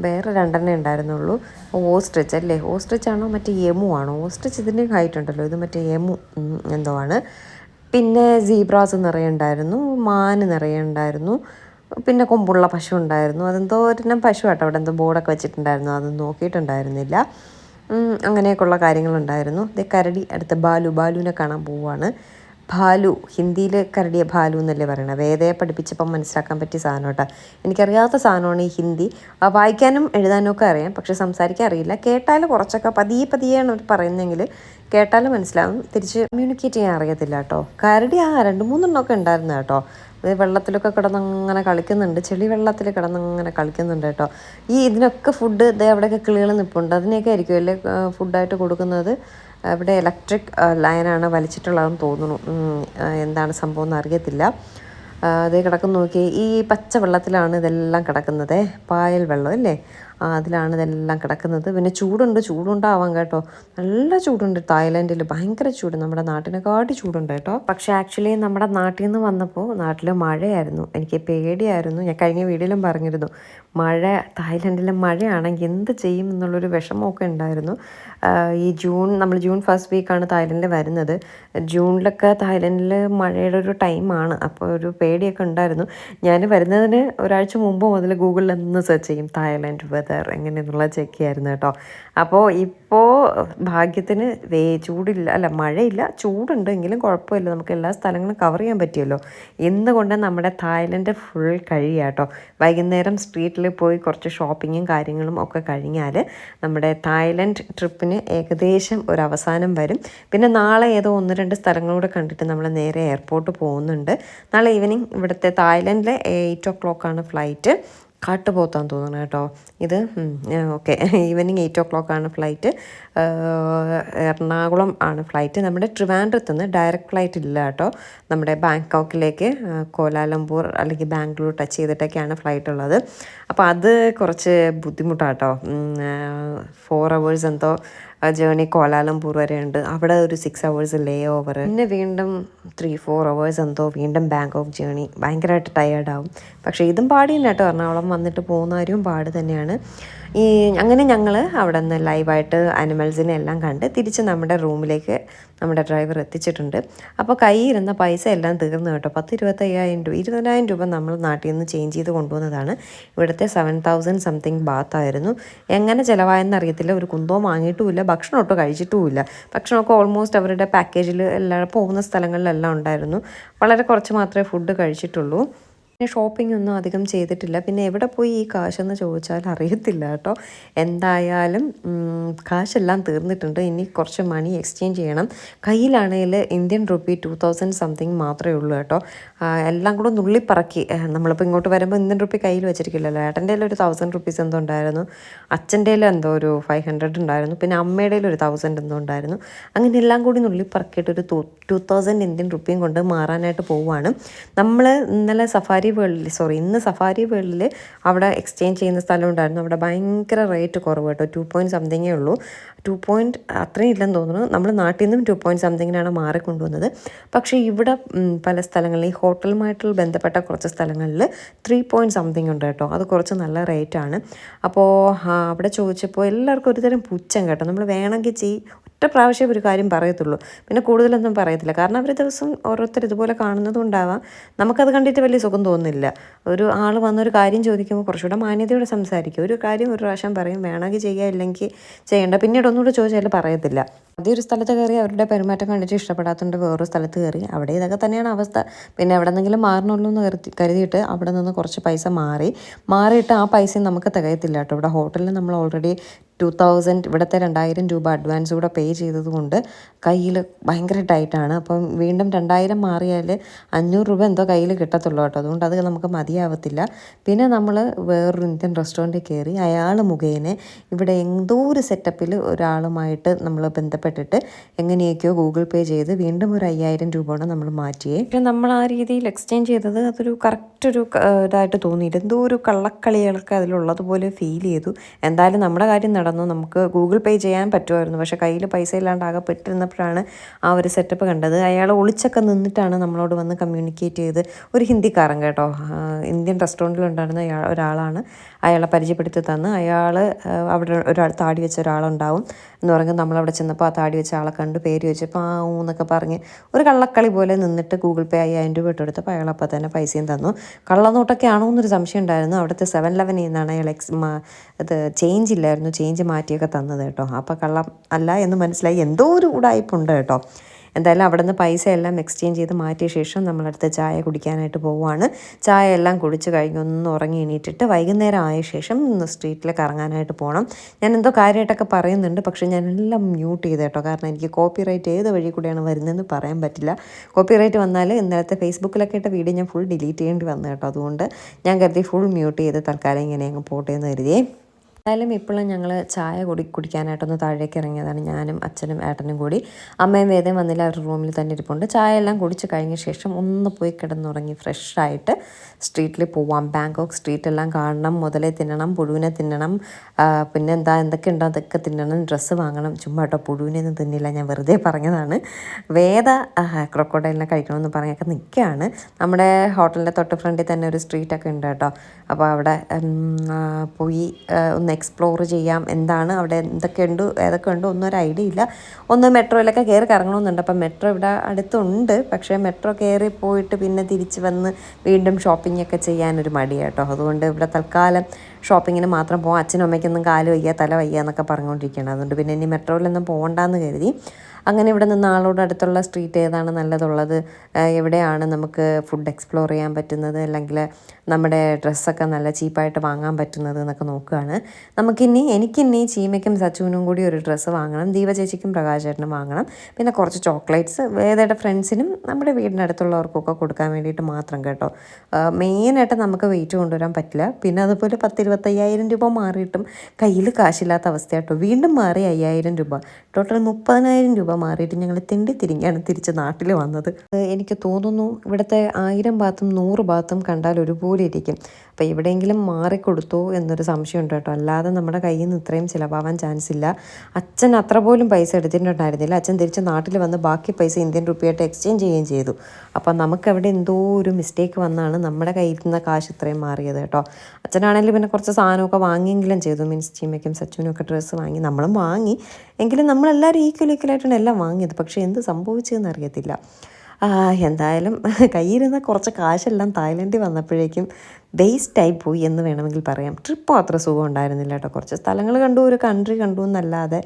വേറെ രണ്ടെണ്ണേ ഉണ്ടായിരുന്നുള്ളൂ. ഓസ്ട്രിച്ച് അല്ലേ? ഓസ്ട്രിച്ച് ആണോ മറ്റേ എമു ആണോ? ഓസ്ട്രിച്ച് ഇതിന്റെ ഹൈറ്റ് ഉണ്ടല്ലോ. ഇത് മറ്റേ എമു എന്തോ ആണ്. പിന്നെ സീബ്രാസ് നിറയെ ഉണ്ടായിരുന്നു. മാൻ നിറയെ ഉണ്ടായിരുന്നു. പിന്നെ കൊമ്പുള്ള പശു ഉണ്ടായിരുന്നു. അതെന്തോ ഒരെണ്ണം പശു ആട്ടോ. അവിടെ എന്തോ ബോർഡൊക്കെ വെച്ചിട്ടുണ്ടായിരുന്നു. അതൊന്നും നോക്കിയിട്ടുണ്ടായിരുന്നില്ല. അങ്ങനെയൊക്കെയുള്ള കാര്യങ്ങളുണ്ടായിരുന്നു. ദേ കരടി അടുത്ത ബാലു. ബാലുവിനെ കാണാൻ പോവാണ് ഭാലു ഹിന്ദിയിൽ കരടിയ ഭാലു എന്നല്ലേ പറയണത്? വേദയെ പഠിപ്പിച്ചപ്പം മനസ്സിലാക്കാൻ പറ്റിയ സാധനം കേട്ടോ. എനിക്കറിയാത്ത സാധനമാണ് ഈ ഹിന്ദി. വായിക്കാനും എഴുതാനും ഒക്കെ അറിയാം പക്ഷെ സംസാരിക്കാൻ അറിയില്ല. കേട്ടാൽ കുറച്ചൊക്കെ പതിയെ പതിയെയാണ് അവർ പറയുന്നതെങ്കിൽ കേട്ടാൽ മനസ്സിലാവും. തിരിച്ച് കമ്മ്യൂണിക്കേറ്റ് ചെയ്യാൻ അറിയത്തില്ല കേട്ടോ. കരടി ആ രണ്ട് മൂന്നെണ്ണമൊക്കെ ഉണ്ടായിരുന്നു കേട്ടോ. വെള്ളത്തിലൊക്കെ കിടന്നങ്ങനെ കളിക്കുന്നുണ്ട്. ചെളി വെള്ളത്തിൽ കിടന്നങ്ങനെ കളിക്കുന്നുണ്ട് കേട്ടോ. ഈ ഇതിനൊക്കെ ഫുഡ് ഇതേ അവിടെയൊക്കെ കിളികൾ നിൽപ്പുണ്ട് അതിനെയൊക്കെ ആയിരിക്കും അല്ലേ ഫുഡായിട്ട് കൊടുക്കുന്നത്? ഇവിടെ ഇലക്ട്രിക് ലൈനാണ് വലിച്ചിട്ടുള്ളതെന്ന് തോന്നുന്നു. എന്താണ് സംഭവം എന്ന് അറിയത്തില്ല. അത് കിടക്കുന്ന നോക്കി. ഈ പച്ച വെള്ളത്തിലാണ് ഇതെല്ലാം കിടക്കുന്നത്. പായൽ വെള്ളം അല്ലേ? അതിലാണ് ഇതെല്ലാം കിടക്കുന്നത്. പിന്നെ ചൂടുണ്ട് ചൂടുണ്ടാവാം കേട്ടോ. നല്ല ചൂടുണ്ട് തായ്ലൻഡിൽ. ഭയങ്കര ചൂട്. നമ്മുടെ നാട്ടിനെക്കാട്ടി ചൂടുണ്ട് കേട്ടോ. പക്ഷേ ആക്ച്വലി നമ്മുടെ നാട്ടിൽ നിന്ന് വന്നപ്പോൾ നാട്ടിൽ മഴയായിരുന്നു. എനിക്ക് പേടിയായിരുന്നു. ഞാൻ കഴിഞ്ഞ വീഡിയോയിലും പറഞ്ഞിരുന്നു. മഴ തായ്ലൻഡിലെ മഴയാണെങ്കിൽ എന്ത് ചെയ്യും എന്നുള്ളൊരു വിഷമമൊക്കെ ഉണ്ടായിരുന്നു. ഈ ജൂൺ നമ്മൾ ജൂൺ ഫസ്റ്റ് വീക്കാണ് തായ്ലൻഡിൽ വരുന്നത്. ജൂണിലൊക്കെ തായ്ലൻഡിൽ മഴയുടെ ഒരു ടൈമാണ്. അപ്പോൾ ഒരു പേടിയൊക്കെ ഉണ്ടായിരുന്നു. ഞാൻ വരുന്നതിന് ഒരാഴ്ച മുമ്പ് മുതൽ ഗൂഗിളിൽ ഒന്ന് സെർച്ച് ചെയ്യും തായ്ലൻഡ് വെതർ എങ്ങനെയെന്നുള്ള ചെക്ക് ചെയ്യായിരുന്നു കേട്ടോ. അപ്പോൾ ഇപ്പോൾ ഭാഗ്യത്തിന് വേ ചൂടില്ല അല്ല മഴയില്ല ചൂടുണ്ട്. എങ്കിലും കുഴപ്പമില്ല. നമുക്ക് എല്ലാ സ്ഥലങ്ങളും കവർ ചെയ്യാൻ പറ്റിയല്ലോ. എന്തുകൊണ്ട് കൊണ്ട് നമ്മുടെ തായ്ലൻഡ് ഫുൾ കഴിയുക കേട്ടോ? വൈകുന്നേരം സ്ട്രീറ്റിൽ പോയി കുറച്ച് ഷോപ്പിങ്ങും കാര്യങ്ങളും ഒക്കെ കഴിഞ്ഞാൽ നമ്മുടെ തായ്ലൻഡ് ട്രിപ്പിന് ഏകദേശം ഒരു അവസാനം വരും. പിന്നെ നാളെ ഏതോ ഒന്ന് രണ്ട് സ്ഥലങ്ങളൂടെ കണ്ടിട്ട് നമ്മൾ നേരെ എയർപോർട്ട് പോകുന്നുണ്ട്. നാളെ ഈവനിങ് ഇവിടുത്തെ തായ്ലൻഡിലെ എയ്റ്റ് ഒ ക്ലോക്കാണ് ഫ്ലൈറ്റ് കാട്ടുപോത്താന്ന് തോന്നുന്നു കേട്ടോ. ഇത് okay. Evening eight o'clock ആണ് ഫ്ലൈറ്റ് എറണാകുളം ആണ് ഫ്ലൈറ്റ് നമ്മുടെ ട്രിവാൻഡ്രത്ത് നിന്ന് ഡയറക്റ്റ് ഫ്ലൈറ്റ് ഇല്ല കേട്ടോ. നമ്മുടെ ബാങ്കോക്കിലേക്ക് കോലാലംപൂർ അല്ലെങ്കിൽ ബാംഗ്ലൂർ ടച്ച് ചെയ്തിട്ടൊക്കെയാണ് ഫ്ലൈറ്റ് ഉള്ളത്. അപ്പോൾ അത് കുറച്ച് ബുദ്ധിമുട്ടാട്ടോ ഫോർ അവേഴ്സ് എന്തോ ജേണി കോലാലംപൂർ വരെ ഉണ്ട്. അവിടെ ഒരു സിക്സ് അവേഴ്സ് ലേ ഓവർ പിന്നെ വീണ്ടും ത്രീ ഫോർ അവേഴ്സ് എന്തോ വീണ്ടും ബാങ്കോക്ക് ജേണി ഭയങ്കരമായിട്ട് ടയേർഡാവും പക്ഷേ ഇതും പാടിയില്ല കേട്ടോ. എറണാകുളം വന്നിട്ട് പോകുന്നവരും പാട് തന്നെയാണ്. ഈ അങ്ങനെ ഞങ്ങൾ അവിടെ നിന്ന് ലൈവായിട്ട് അനിമൽസിനെ എല്ലാം കണ്ട് തിരിച്ച് നമ്മുടെ റൂമിലേക്ക് നമ്മുടെ ഡ്രൈവർ എത്തിച്ചിട്ടുണ്ട്. അപ്പോൾ കയ്യിരുന്ന പൈസ എല്ലാം തീർന്നു കേട്ടോ. പത്ത് ഇരുപത്തയ്യായിരം രൂപ ഇരുപതിനായിരം രൂപ നമ്മൾ നാട്ടിൽ നിന്ന് ചേഞ്ച് ചെയ്ത് കൊണ്ടുവന്നതാണ്. ഇവിടുത്തെ സെവൻ തൗസൻഡ് സംതിങ് ബാത്തായിരുന്നു എങ്ങനെ ചിലവായെന്ന് അറിയത്തില്ല. ഒരു കുന്തവും വാങ്ങിയിട്ടുമില്ല. ഭക്ഷണം ഒട്ടും കഴിച്ചിട്ടുമില്ല. ഭക്ഷണമൊക്കെ ഓൾമോസ്റ്റ് അവരുടെ പാക്കേജിൽ എല്ലാം പോകുന്ന സ്ഥലങ്ങളിലെല്ലാം ഉണ്ടായിരുന്നു. വളരെ കുറച്ച് മാത്രമേ ഫുഡ് കഴിച്ചിട്ടുള്ളൂ. പിന്നെ ഷോപ്പിംഗ് ഒന്നും അധികം ചെയ്തിട്ടില്ല. പിന്നെ എവിടെ പോയി ഈ കാശെന്ന് ചോദിച്ചാൽ അറിയത്തില്ല കേട്ടോ. എന്തായാലും കാശെല്ലാം തീർന്നിട്ടുണ്ട്. ഇനി കുറച്ച് മണി എക്സ്ചേഞ്ച് ചെയ്യണം. കയ്യിലാണെങ്കിൽ Indian rupee two thousand something മാത്രമേ ഉള്ളൂ കേട്ടോ. എല്ലാം കൂടെ നുള്ളിപ്പറക്കി. നമ്മളിപ്പോൾ ഇങ്ങോട്ട് വരുമ്പോൾ ഇന്ത്യൻ റുപ്പി കയ്യിൽ വെച്ചിരിക്കില്ലല്ലോ. ഏട്ടന്റെ ഒരു തൗസൻഡ് റുപ്പീസ് എന്തോ ഉണ്ടായിരുന്നു. അച്ഛന്റെ എന്തോ ഒരു ഫൈവ് ഹൺഡ്രഡ് ഉണ്ടായിരുന്നു. പിന്നെ അമ്മയുടെ ഒരു തൗസൻഡ് എന്തോ ഉണ്ടായിരുന്നു. അങ്ങനെ എല്ലാം കൂടി നുള്ളിപ്പറക്കിയിട്ട് ഒരു ടു തൗസൻഡ് ഇന്ത്യൻ റുപ്പിയും കൊണ്ട് മാറാനായിട്ട് പോവുകയാണ് നമ്മൾ ഇന്നലെ സഫാരി വേൾഡിൽ സോറി ഇന്ന് സഫാരി വേൾഡിൽ അവിടെ എക്സ്ചേഞ്ച് ചെയ്യുന്ന സ്ഥലം ഉണ്ടായിരുന്നു. അവിടെ ഭയങ്കര റേറ്റ് കുറവ് കേട്ടോ. ടു പോയിന്റ് സംതിങ്ങേ ഉള്ളൂ. ടു പോയിന്റ് അത്രയും ഇല്ലെന്ന് തോന്നുന്നു. നമ്മൾ നാട്ടിൽ നിന്നും ടു പോയിന്റ് സംതിങ്ങിനാണ് മാറിക്കൊണ്ടുവന്നത്. പക്ഷേ ഇവിടെ പല സ്ഥലങ്ങളിൽ ഈ ഹോട്ടലുമായിട്ട് ബന്ധപ്പെട്ട കുറച്ച് സ്ഥലങ്ങളിൽ ത്രീ പോയിന്റ് സംതിങ് ഉണ്ട് കേട്ടോ. അത് കുറച്ച് നല്ല റേറ്റാണ് അപ്പോൾ അവിടെ ചോദിച്ചപ്പോൾ എല്ലാവർക്കും ഒരുതരം പുച്ഛം കേട്ടോ. നമ്മൾ വേണമെങ്കിൽ ചെയ് ഒറ്റ പ്രാവശ്യം ഒരു കാര്യം പറയത്തുള്ളൂ. പിന്നെ കൂടുതലൊന്നും പറയത്തില്ല. കാരണം അവർ ദിവസം ഓരോരുത്തർ ഇതുപോലെ കാണുന്നതുകൊണ്ടാവാം നമുക്കത് കണ്ടിട്ട് വലിയ സുഖം തോന്നുന്നില്ല. ഒരു ആൾ വന്നൊരു കാര്യം ചോദിക്കുമ്പോൾ കുറച്ചുകൂടെ മാന്യതയോടെ സംസാരിക്കും. ഒരു കാര്യം ഒരു പ്രാവശ്യം പറയും. വേണമെങ്കിൽ ചെയ്യുക ഇല്ലെങ്കിൽ ചെയ്യേണ്ട. പിന്നീട് ഒന്നുകൂടെ ചോദിച്ചാൽ പറയത്തില്ല. അതേ ഒരു സ്ഥലത്ത് കയറി അവരുടെ പെരുമാറ്റം കണ്ടിട്ട് ഇഷ്ടപ്പെടാത്തതുകൊണ്ട് വേറൊരു സ്ഥലത്ത് കയറി. അവിടെ ഇതൊക്കെ തന്നെയാണ് അവസ്ഥ. പിന്നെ എവിടെ നിന്നെങ്കിലും മാറണമല്ലോ എന്ന് കരുതി കരുതിയിട്ട് അവിടെ നിന്ന് കുറച്ച് പൈസ മാറി. മാറിയിട്ട് ആ പൈസയും നമുക്ക് തികയത്തില്ല കേട്ടോ. ഇവിടെ ഹോട്ടലിൽ നമ്മൾ ഓൾറെഡി ടു തൗസൻഡ് ഇവിടുത്തെ രണ്ടായിരം രൂപ അഡ്വാൻസ് കൂടെ പേ ചെയ്തതുകൊണ്ട് കയ്യിൽ ഭയങ്കര ടൈറ്റാണ് അപ്പം വീണ്ടും രണ്ടായിരം മാറിയാൽ അഞ്ഞൂറ് രൂപ എന്തോ കയ്യിൽ കിട്ടത്തുള്ളൂ കേട്ടോ. അതുകൊണ്ട് അത് നമുക്ക് മതിയാവത്തില്ല. പിന്നെ നമ്മൾ വേറൊരു ഇന്ത്യൻ റെസ്റ്റോറന്റിൽ കയറി അയാൾ മുഖേന ഇവിടെ എന്തോ ഒരു സെറ്റപ്പിൽ ഒരാളുമായിട്ട് നമ്മൾ ബന്ധപ്പെട്ടിട്ട് എങ്ങനെയൊക്കെയോ ഗൂഗിൾ പേ ചെയ്ത് വീണ്ടും ഒരു അയ്യായിരം രൂപയോടെ നമ്മൾ മാറ്റിയേ. പക്ഷെ നമ്മൾ ആ രീതിയിൽ എക്സ്ചേഞ്ച് ചെയ്തത് അതൊരു കറക്റ്റ് ഒരു ഇതായിട്ട് തോന്നിയിട്ട് എന്തോ ഒരു കള്ളക്കളികളൊക്കെ അതിലുള്ളതുപോലെ ഫീൽ ചെയ്തു. എന്തായാലും നമ്മുടെ കാര്യം നടന്നു. നമുക്ക് ഗൂഗിൾ പേ ചെയ്യാൻ പറ്റുമായിരുന്നു. പക്ഷേ കയ്യിൽ പൈസ ഇല്ലാണ്ട് ആകെ പെട്ടിരുന്നപ്പോഴാണ് ആ ഒരു സെറ്റപ്പ് കണ്ടത്. അയാൾ ഒളിച്ചൊക്കെ നിന്നിട്ടാണ് നമ്മളോട് വന്ന് കമ്മ്യൂണിക്കേറ്റ് ചെയ്ത്. ഒരു ഹിന്ദിക്കാരൻ കേട്ടോ. ഇന്ത്യൻ റെസ്റ്റോറന്റിലുണ്ടായിരുന്ന അയാൾ ഒരാളാണ് അയാളെ പരിചയപ്പെടുത്തി തന്ന്. അയാൾ അവിടെ ഒരാൾ താടി വെച്ച ഒരാളുണ്ടാവും എന്ന് പറയുമ്പോൾ നമ്മളവിടെ ചെന്നപ്പോൾ ആ താടി വെച്ച ആളെ കണ്ട് പേര് വെച്ചപ്പോൾ ആ ഊന്നൊക്കെ പറഞ്ഞ് ഒരു കള്ളക്കളി പോലെ നിന്നിട്ട് ഗൂഗിൾ പേ അയ്യായിരം രൂപ ഇട്ടെടുത്തപ്പോൾ അയാൾ അപ്പോൾ തന്നെ പൈസയും തന്നു. കള്ളനോട്ടൊക്കെ ആണോ എന്നൊരു സംശയം ഉണ്ടായിരുന്നു. അവിടുത്തെ സെവൻ ലെവനിൽ നിന്നാണ് അയാൾ എക്സ് ഇത് ചേഞ്ച് ഇല്ലായിരുന്നു. ചേഞ്ച് മാറ്റിയൊക്കെ തന്നത് കേട്ടോ. അപ്പോൾ കള്ളം അല്ല എന്ന് മനസ്സിലായി. എന്തോ ഒരു ഉടായ്പുണ്ട് കേട്ടോ. എന്തായാലും അവിടെ നിന്ന് പൈസ എല്ലാം എക്സ്ചേഞ്ച് ചെയ്ത് മാറ്റിയ ശേഷം നമ്മളടുത്ത് ചായ കുടിക്കാനായിട്ട് പോവുകയാണ്. ചായ എല്ലാം കുടിച്ച് കഴിഞ്ഞ് ഒന്ന് ഉറങ്ങി എണീറ്റിട്ട് വൈകുന്നേരം ആയ ശേഷം ഒന്ന് സ്ട്രീറ്റിൽ കറങ്ങാനായിട്ട് പോകണം ഞാൻ എന്തോ കാര്യമായിട്ടൊക്കെ പറയുന്നുണ്ട്. പക്ഷേ ഞാൻ എല്ലാം മ്യൂട്ട് ചെയ്ത് കേട്ടോ. കാരണം എനിക്ക് കോപ്പി റൈറ്റ് ഏത് വഴി കൂടെയാണ് വരുന്നതെന്ന് പറയാൻ പറ്റില്ല. കോപ്പി റൈറ്റ് വന്നാൽ ഇന്നലത്തെ ഫേസ്ബുക്കിലൊക്കെ ഇട്ട വീഡിയോ ഞാൻ ഫുൾ ഡിലീറ്റ് ചെയ്യേണ്ടി വന്നു കേട്ടോ. അതുകൊണ്ട് ഞാൻ കരുതി ഫുൾ മ്യൂട്ട് ചെയ്ത് തൽക്കാലം ഇങ്ങനെ അങ്ങ് പോട്ടെ എന്ന് കരുതിയേ. എന്തായാലും ഇപ്പോഴും ഞങ്ങൾ ചായ കുടി കുടിക്കാനായിട്ടൊന്ന് താഴേക്ക് ഇറങ്ങിയതാണ്. ഞാനും അച്ഛനും ഏട്ടനും കൂടി. അമ്മയും വേദയും വന്നില്ല അവരുടെ റൂമിൽ തന്നെ ഇരിപ്പുണ്ട്. ചായ എല്ലാം കുടിച്ച് കഴിഞ്ഞ ശേഷം ഒന്ന് പോയി കിടന്നുറങ്ങി ഫ്രഷായിട്ട് സ്ട്രീറ്റിൽ പോവാം. ബാങ്കോക്ക് സ്ട്രീറ്റ് എല്ലാം കാണണം. മുതലേ തിന്നണം പുഴുവിനെ തിന്നണം. പിന്നെ എന്താ എന്തൊക്കെ ഉണ്ടോ അതൊക്കെ തിന്നണം. ഡ്രസ്സ് വാങ്ങണം. ചുമ്മാ കേട്ടോ പുഴുവിനെ ഒന്നും തിന്നില്ല. ഞാൻ വെറുതെ പറഞ്ഞതാണ്. വേദ ക്രൊക്കോഡൈലിനെ കഴിക്കണമെന്ന് പറഞ്ഞൊക്കെ നിൽക്കുകയാണ് നമ്മുടെ ഹോട്ടലിന്റെ തൊട്ട് ഫ്രണ്ടിൽ തന്നെ ഒരു സ്ട്രീറ്റൊക്കെ ഉണ്ട് കേട്ടോ. അപ്പോൾ അവിടെ പോയി ആ, എക്സ്പ്ലോർ ചെയ്യാം. എന്താണ് അവിടെ എന്തൊക്കെ ഉണ്ട് ഏതൊക്കെ ഉണ്ട് ഒന്നും ഒരു ഐഡിയ ഇല്ല. ഒന്ന് മെട്രോയിലൊക്കെ കയറി കറങ്ങണമെന്നുണ്ട്. അപ്പം മെട്രോ ഇവിടെ അടുത്തുണ്ട്. പക്ഷേ മെട്രോ കയറി പോയിട്ട് പിന്നെ തിരിച്ച് വന്ന് വീണ്ടും ഷോപ്പിംഗ് ഒക്കെ ചെയ്യാനൊരു മടി കേട്ടോ. അതുകൊണ്ട് ഇവിടെ തൽക്കാലം ഷോപ്പിങ്ങിന് മാത്രം പോകാം അച്ഛനും അമ്മയ്ക്കൊന്നും കാൽ വയ്യ തല വയ്യ എന്നൊക്കെ പറഞ്ഞുകൊണ്ടിരിക്കുകയാണ്. അതുകൊണ്ട് പിന്നെ ഇനി മെട്രോയിലൊന്നും പോകണ്ടെന്ന് കരുതി. അങ്ങനെ ഇവിടെ നിന്ന് ആളോട് അടുത്തുള്ള സ്ട്രീറ്റ് ഏതാണ് നല്ലതുള്ളത്? എവിടെയാണ് നമുക്ക് ഫുഡ് എക്സ്പ്ലോർ ചെയ്യാൻ പറ്റുന്നത്? അല്ലെങ്കിൽ നമ്മുടെ ഡ്രസ്സൊക്കെ നല്ല ചീപ്പായിട്ട് വാങ്ങാൻ പറ്റുന്നത് എന്നൊക്കെ നോക്കുകയാണ്. നമുക്കിനി എനിക്കിനി ചീമയ്ക്കും സച്ചുവിനും കൂടി ഒരു ഡ്രസ്സ് വാങ്ങണം. ദീപ ചേച്ചിക്കും പ്രകാശ് വാങ്ങണം. പിന്നെ കുറച്ച് ചോക്ലേറ്റ്സ് വേദയുടെ ഫ്രണ്ട്സിനും നമ്മുടെ വീടിനടുത്തുള്ളവർക്കൊക്കെ കൊടുക്കാൻ വേണ്ടിയിട്ട് മാത്രം കേട്ടോ. മെയിനായിട്ട് നമുക്ക് വെയിറ്റ് കൊണ്ടുവരാൻ പറ്റില്ല. പിന്നെ അതുപോലെ പത്തിരുപത്തയ്യായിരം രൂപ മാറിയിട്ടും കയ്യിൽ കാശില്ലാത്ത അവസ്ഥയാട്ടോ. വീണ്ടും മാറി അയ്യായിരം രൂപ. ടോട്ടൽ മുപ്പതിനായിരം രൂപ മാറിയിട്ട് ഞങ്ങൾ തിണ്ടി തിരിഞ്ഞാണ് തിരിച്ച് നാട്ടിൽ വന്നത്. എനിക്ക് തോന്നുന്നു ഇവിടുത്തെ ആയിരം ഭാഗത്തും നൂറ് ഭാഗത്തും കണ്ടാൽ ഒരുപോലെ ഇരിക്കും. അപ്പോൾ എവിടെയെങ്കിലും മാറിക്കൊടുത്തോ എന്നൊരു സംശയമുണ്ട് കേട്ടോ. അല്ലാതെ നമ്മുടെ കയ്യിൽ നിന്ന് ഇത്രയും ചിലവാവാൻ ചാൻസ് ഇല്ല. അച്ഛൻ അത്ര പോലും പൈസ എടുത്തിട്ടുണ്ടായിരുന്നില്ല. അച്ഛൻ തിരിച്ച് നാട്ടിൽ വന്ന് ബാക്കി പൈസ ഇന്ത്യൻ റുപ്പിയായിട്ട് എക്സ്ചേഞ്ച് ചെയ്യുകയും ചെയ്തു. അപ്പം നമുക്കവിടെ എന്തോ ഒരു മിസ്റ്റേക്ക് വന്നാണ് നമ്മുടെ കയ്യിൽ നിന്ന് കാശ് ഇത്രയും മാറിയത് കേട്ടോ. അച്ഛനാണെങ്കിൽ പിന്നെ കുറച്ച് സാധനമൊക്കെ വാങ്ങിയെങ്കിലും ചെയ്തു. മീൻസ് ചീമയ്ക്കും സച്ചുവിനും ഒക്കെ ഡ്രസ്സ് വാങ്ങി. നമ്മളും വാങ്ങി. എങ്കിലും നമ്മളെല്ലാവരും ഈക്വൽ ഈക്വലായിട്ടാണ് എല്ലാം വാങ്ങിയത്. പക്ഷേ എന്ത് സംഭവിച്ചതെന്ന് അറിയത്തില്ല. എന്തായാലും കയ്യിരുന്ന കുറച്ച് കാശെല്ലാം തായ്ലൻഡിൽ വന്നപ്പോഴേക്കും വേസ്റ്റായി പോയി എന്ന് വേണമെങ്കിൽ പറയാം. ട്രിപ്പും അത്ര സുഖം ഉണ്ടായിരുന്നില്ല കേട്ടോ. കുറച്ച് സ്ഥലങ്ങൾ കണ്ടു ഒരു കൺട്രി കണ്ടു എന്നല്ലാതെ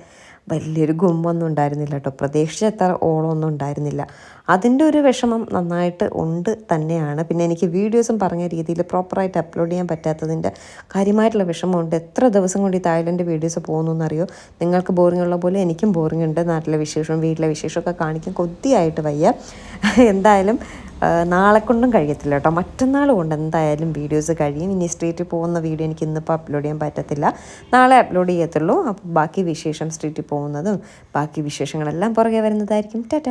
വലിയൊരു ഗുമ്പൊന്നും ഉണ്ടായിരുന്നില്ല കേട്ടോ. പ്രതീക്ഷിച്ച എത്ര ഓളമൊന്നും ഉണ്ടായിരുന്നില്ല. അതിന്റെ ഒരു വിഷമം നന്നായിട്ട് ഉണ്ട് തന്നെയാണ്. പിന്നെ എനിക്ക് വീഡിയോസും പറഞ്ഞ രീതിയിൽ പ്രോപ്പറായിട്ട് അപ്ലോഡ് ചെയ്യാൻ പറ്റാത്തതിന്റെ കാര്യമായിട്ടുള്ള വിഷമമുണ്ട്. എത്ര ദിവസം കൊണ്ട് ഈ തായ്ലൻഡ് വീഡിയോസ് പോകുന്നു എന്നറിയോ നിങ്ങൾക്ക് ബോറിംഗ് ഉള്ള പോലെ എനിക്കും ബോറിംഗ് ഉണ്ട്. നാട്ടിലെ വിശേഷവും വീട്ടിലെ വിശേഷമൊക്കെ കാണിക്കാൻ കൊതിയായിട്ട് വയ്യ. എന്തായാലും നാളെ കൊണ്ടും കഴിയത്തില്ല കേട്ടോ. മറ്റന്നാൾ കൊണ്ട് എന്തായാലും വീഡിയോസ് കഴിയും. ഇനി സ്ട്രീറ്റിൽ പോകുന്ന വീഡിയോ എനിക്ക് ഇന്നിപ്പോൾ അപ്ലോഡ് ചെയ്യാൻ പറ്റത്തില്ല. നാളെ അപ്ലോഡ് ചെയ്യത്തുള്ളൂ. അപ്പോൾ ബാക്കി വിശേഷം സ്ട്രീറ്റിൽ പോകുന്നതും ബാക്കി വിശേഷങ്ങളെല്ലാം പുറകെ വരുന്നതായിരിക്കും. ടാറ്റ.